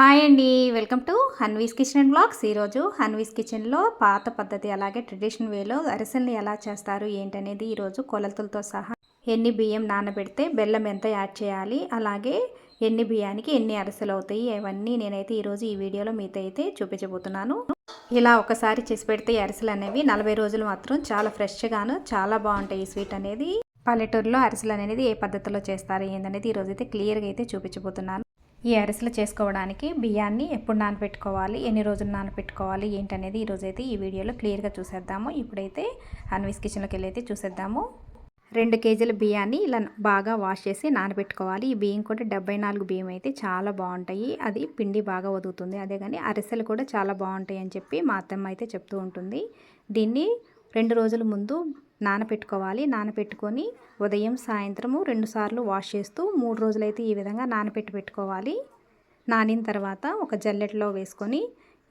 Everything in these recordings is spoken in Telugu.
హాయ్ అండి. Welcome to Hanvi's kitchen and blogs. ఈరోజు హన్వీస్ కిచెన్లో పాత పద్ధతి అలాగే ట్రెడిషనల్ వేలో అరిసెల్ని ఎలా చేస్తారు ఏంటనేది ఈరోజు కొలతలతో సహా ఎన్ని బియ్యం నానబెడితే బెల్లం ఎంత యాడ్ చేయాలి అలాగే ఎన్ని బియ్యానికి ఎన్ని అరిసెలు అవుతాయి అవన్నీ నేనైతే ఈరోజు ఈ వీడియోలో మీతో అయితే చూపించబోతున్నాను. ఇలా ఒకసారి చేసి పెడితే అరిసెలు అనేవి నలభై రోజులు మాత్రం చాలా ఫ్రెష్గాను చాలా బాగుంటాయి ఈ స్వీట్ అనేది. పల్లెటూరులో అరిసెలు అనేది ఏ పద్ధతిలో చేస్తారు ఏందనేది ఈరోజు అయితే క్లియర్గా అయితే చూపించబోతున్నాను. ఈ అరిసెలు చేసుకోవడానికి బియ్యాన్ని ఎప్పుడు నానబెట్టుకోవాలి ఎన్ని రోజులు నానబెట్టుకోవాలి ఏంటనేది ఈరోజైతే ఈ వీడియోలో క్లియర్గా చూసేద్దాము. ఇప్పుడైతే అన్విస్ కిచెన్లోకి వెళ్ళి అయితే చూసేద్దాము. రెండు కేజీల బియ్యాన్ని ఇలా బాగా వాష్ చేసి నానబెట్టుకోవాలి ఈ బియ్యం కూడా డెబ్బై నాలుగు బియ్యం అయితే చాలా బాగుంటాయి. అది పిండి బాగా వదుగుతుంది అదే కానీ అరిసెలు కూడా చాలా బాగుంటాయి అని చెప్పి మా అత్తమ్మ అయితే చెప్తూ ఉంటుంది. దీన్ని రెండు రోజుల ముందు నానపెట్టుకోవాలి. నానపెట్టుకొని ఉదయం సాయంత్రము రెండుసార్లు వాష్ చేస్తూ మూడు రోజులైతే ఈ విధంగా నానపెట్టి పెట్టుకోవాలి. నానిన తర్వాత ఒక జల్లెట్లో వేసుకొని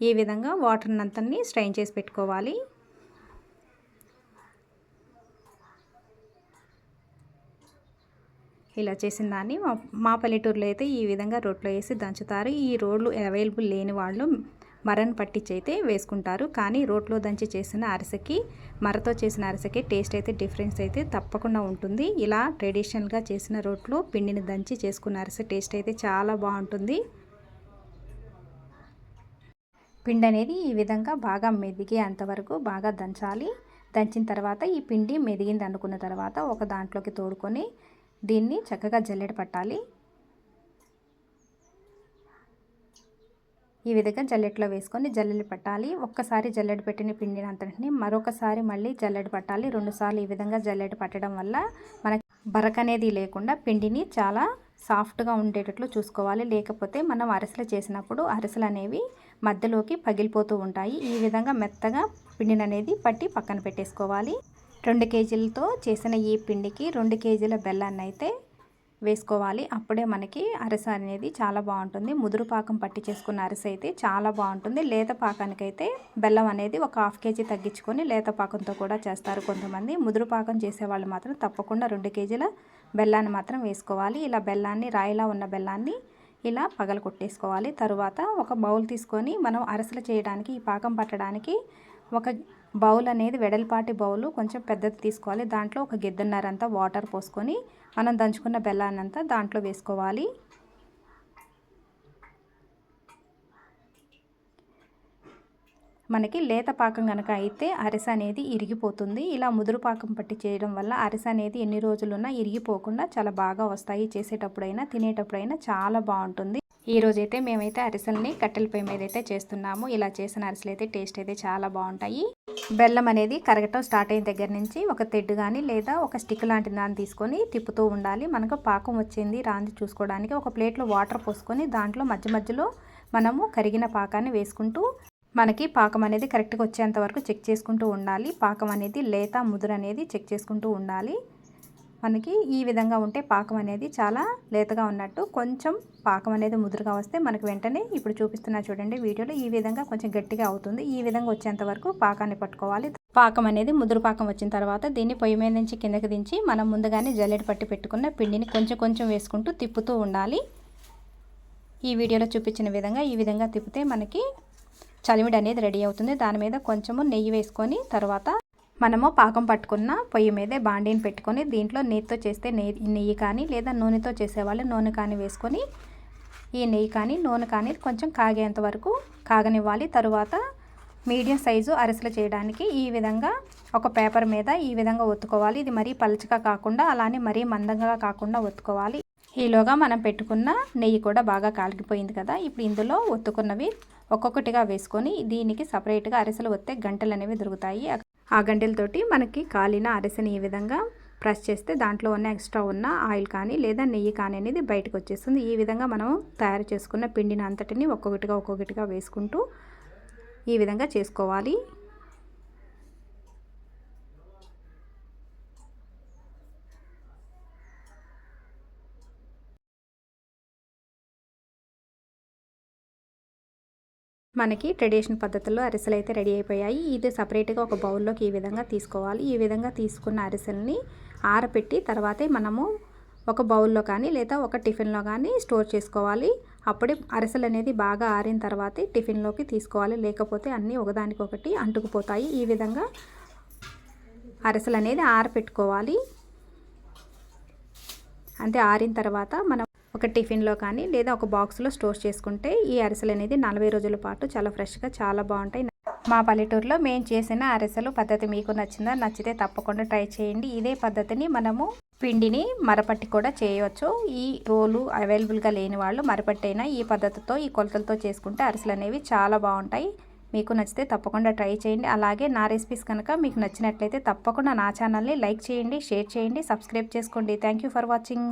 ఈ విధంగా వాటర్ అంతని స్ట్రైన్ చేసి పెట్టుకోవాలి. ఇలా చేసిన దాన్ని మా పల్లెటూరులో అయితే ఈ విధంగా రోట్లో వేసి దంచుతారు. ఈ రోడ్లు అవైలబుల్ లేని వాళ్ళు మరన్ పట్టించి అయితే వేసుకుంటారు. కానీ రోట్లో దంచి చేసిన అరిసెకి మరతో చేసిన అరిసెకి టేస్ట్ అయితే డిఫరెన్స్ అయితే తప్పకుండా ఉంటుంది. ఇలా ట్రెడిషనల్గా చేసిన రోట్లో పిండిని దంచి చేసుకున్న అరిసె టేస్ట్ అయితే చాలా బాగుంటుంది. పిండి అనేది ఈ విధంగా బాగా మెదిగే అంతవరకు బాగా దంచాలి. దంచిన తర్వాత ఈ పిండి మెదిగింది అనుకున్న తర్వాత ఒక దాంట్లోకి తోడుకొని దీన్ని చక్కగా జల్లెడ పట్టాలి. ఈ విధంగా జల్లెట్లో వేసుకొని జల్లెలు పట్టాలి. ఒక్కసారి జల్లెడ పెట్టిన పిండినంతటిని మరొకసారి మళ్ళీ జల్లెడ పట్టాలి. రెండుసార్లు ఈ విధంగా జల్లెడ పట్టడం వల్ల మనకి బరక అనేది లేకుండా పిండిని చాలా సాఫ్ట్గా ఉండేటట్లు చూసుకోవాలి. లేకపోతే మనం అరిసెలు చేసినప్పుడు అరిసెలు అనేవి మధ్యలోకి పగిలిపోతూ ఉంటాయి. ఈ విధంగా మెత్తగా పిండిని అనేది పట్టి పక్కన పెట్టేసుకోవాలి. రెండు కేజీలతో చేసిన ఈ పిండికి రెండు కేజీల బెల్లాన్ని అయితే వేసుకోవాలి. అప్పుడే మనకి అరిసె అనేది చాలా బాగుంటుంది. ముదురు పాకం పట్టి చేసుకున్న అరిసె అయితే చాలా బాగుంటుంది. లేత పాకానికైతే బెల్లం అనేది ఒక హాఫ్ కేజీ తగ్గించుకొని లేత పాకంతో కూడా చేస్తారు కొంతమంది. ముదురు పాకం చేసేవాళ్ళు మాత్రం తప్పకుండా రెండు కేజీల బెల్లాన్ని మాత్రం వేసుకోవాలి. ఇలా బెల్లాన్ని రాయిలా ఉన్న బెల్లాన్ని ఇలా పగలు కొట్టేసుకోవాలి తరువాత ఒక బౌల్ తీసుకొని మనం అరసలు చేయడానికి ఈ పాకం పట్టడానికి ఒక బౌల్ అనేది వెడల్పాటి బౌల్ కొంచెం పెద్దది తీసుకోవాలి. దాంట్లో ఒక గిద్దన్నరంతా వాటర్ పోసుకొని మనం దంచుకున్న బెల్లాన్నంతా దాంట్లో వేసుకోవాలి. మనకి లేత పాకం కనుక అయితే అరిస అనేది ఇరిగిపోతుంది. ఇలా ముదురు పాకం పట్టి చేయడం వల్ల అరిస అనేది ఎన్ని రోజులున్నా ఇరిగిపోకుండా చాలా బాగా వస్తాయి. చేసేటప్పుడైనా తినేటప్పుడైనా చాలా బాగుంటుంది. ఈ రోజైతే మేమైతే అరిసెల్ని కట్టెల పొయ్యి మీద అయితే చేస్తున్నాము. ఇలా చేసిన అరిసెలు అయితే టేస్ట్ అయితే చాలా బాగుంటాయి. బెల్లం అనేది కరగటం స్టార్ట్ అయిన దగ్గర నుంచి ఒక తెడ్డు కానీ లేదా ఒక స్టిక్ లాంటి దాన్ని తీసుకొని తిప్పుతూ ఉండాలి. మనకు పాకం వచ్చింది రాంది చూసుకోవడానికి ఒక ప్లేట్లో వాటర్ పోసుకొని దాంట్లో మధ్య మధ్యలో మనము కరిగిన పాకాన్ని వేసుకుంటూ మనకి పాకం అనేది కరెక్ట్గా వచ్చేంత వరకు చెక్ చేసుకుంటూ ఉండాలి. పాకం అనేది లేత ముదురు అనేది చెక్ చేసుకుంటూ ఉండాలి. మనకి ఈ విధంగా ఉంటే పాకం అనేది చాలా లేతగా ఉన్నట్టు కొంచెం పాకం అనేది ముదురుగా వస్తే మనకు వెంటనే ఇప్పుడు చూపిస్తున్నా చూడండి వీడియోలో ఈ విధంగా కొంచెం గట్టిగా అవుతుంది. ఈ విధంగా వచ్చేంత వరకు పాకాన్ని పట్టుకోవాలి. పాకం అనేది ముదురు పాకం వచ్చిన తర్వాత దీన్ని పొయ్యి మీద నుంచి కిందకి దించి మనం ముందుగానే జల్లెడ పట్టి పెట్టుకున్న పిండిని కొంచెం కొంచెం వేసుకుంటూ తిప్పుతూ ఉండాలి. ఈ వీడియోలో చూపించిన విధంగా ఈ విధంగా తిప్పితే మనకి చలిమిడి అనేది రెడీ అవుతుంది. దాని మీద కొంచెము నెయ్యి వేసుకొని తర్వాత మనము పాకం పట్టుకున్న పొయ్యి మీదే బాండీని పెట్టుకొని దీంట్లో నెయ్యితో చేస్తే నెయ్యి నెయ్యి కానీ లేదా నూనెతో చేసేవాళ్ళు నూనె కానీ వేసుకొని ఈ నెయ్యి కానీ నూనె కానీ కొంచెం కాగేంత వరకు కాగనివ్వాలి. తరువాత మీడియం సైజు అరిసెలు చేయడానికి ఈ విధంగా ఒక పేపర్ మీద ఈ విధంగా ఒత్తుకోవాలి. ఇది మరీ పలుచగా కాకుండా అలానే మరీ మందంగా కాకుండా ఒత్తుకోవాలి. ఈలోగా మనం పెట్టుకున్న నెయ్యి కూడా బాగా కాలిగిపోయింది కదా. ఇప్పుడు ఇందులో ఒత్తుకున్నవి ఒక్కొక్కటిగా వేసుకొని దీనికి సపరేట్గా అరిసెలు ఒత్తే గంటలు అనేవి దొరుకుతాయి. ఆ గంటెలతోటి మనకి కాలిన అరిసెని ఈ విధంగా ప్రెస్ చేస్తే దాంట్లో ఉన్న ఎక్స్ట్రా ఉన్న ఆయిల్ కానీ లేదా నెయ్యి కానీ అనేది బయటకు వచ్చేస్తుంది. ఈ విధంగా మనం తయారు చేసుకున్న పిండిని అంతటిని ఒక్కొక్కటిగా ఒక్కొక్కటిగా వేసుకుంటూ ఈ విధంగా చేసుకోవాలి. మనకి ట్రెడిషనల్ పద్ధతుల్లో అరిసెలు అయితే రెడీ అయిపోయాయి. ఇది సపరేట్గా ఒక బౌల్లోకి ఈ విధంగా తీసుకోవాలి. ఈ విధంగా తీసుకున్న అరిసెల్ని ఆరపెట్టి తర్వాతే మనము ఒక బౌల్లో కానీ లేదా ఒక టిఫిన్లో కానీ స్టోర్ చేసుకోవాలి. అప్పుడే అరిసెలు అనేది బాగా ఆరిన తర్వాతే టిఫిన్లోకి తీసుకోవాలి. లేకపోతే అన్నీ ఒకదానికొకటి అంటుకుపోతాయి. ఈ విధంగా అరిసెలు అనేది ఆరపెట్టుకోవాలి. అంటే ఆరిన తర్వాత మనం ఒక టిఫిన్లో కానీ లేదా ఒక బాక్స్లో స్టోర్ చేసుకుంటే ఈ అరిసెలు అనేది నలభై రోజుల పాటు చాలా ఫ్రెష్గా చాలా బాగుంటాయి. మా పల్లెటూరులో మేము చేసిన అరిసెలు పద్ధతి మీకు నచ్చిందా నచ్చితే తప్పకుండా ట్రై చేయండి. ఇదే పద్ధతిని మనము పిండిని మరపట్టి కూడా చేయవచ్చు. ఈ రోలు అవైలబుల్గా లేని వాళ్ళు మరపట్టైనా ఈ పద్ధతితో ఈ కొలతలతో చేసుకుంటే అరిసెలు అనేవి చాలా బాగుంటాయి. మీకు నచ్చితే తప్పకుండా ట్రై చేయండి. అలాగే నా రెసిపీస్ కనుక మీకు నచ్చినట్లయితే తప్పకుండా నా ఛానల్ని లైక్ చేయండి షేర్ చేయండి సబ్స్క్రైబ్ చేసుకోండి. Thank for watching.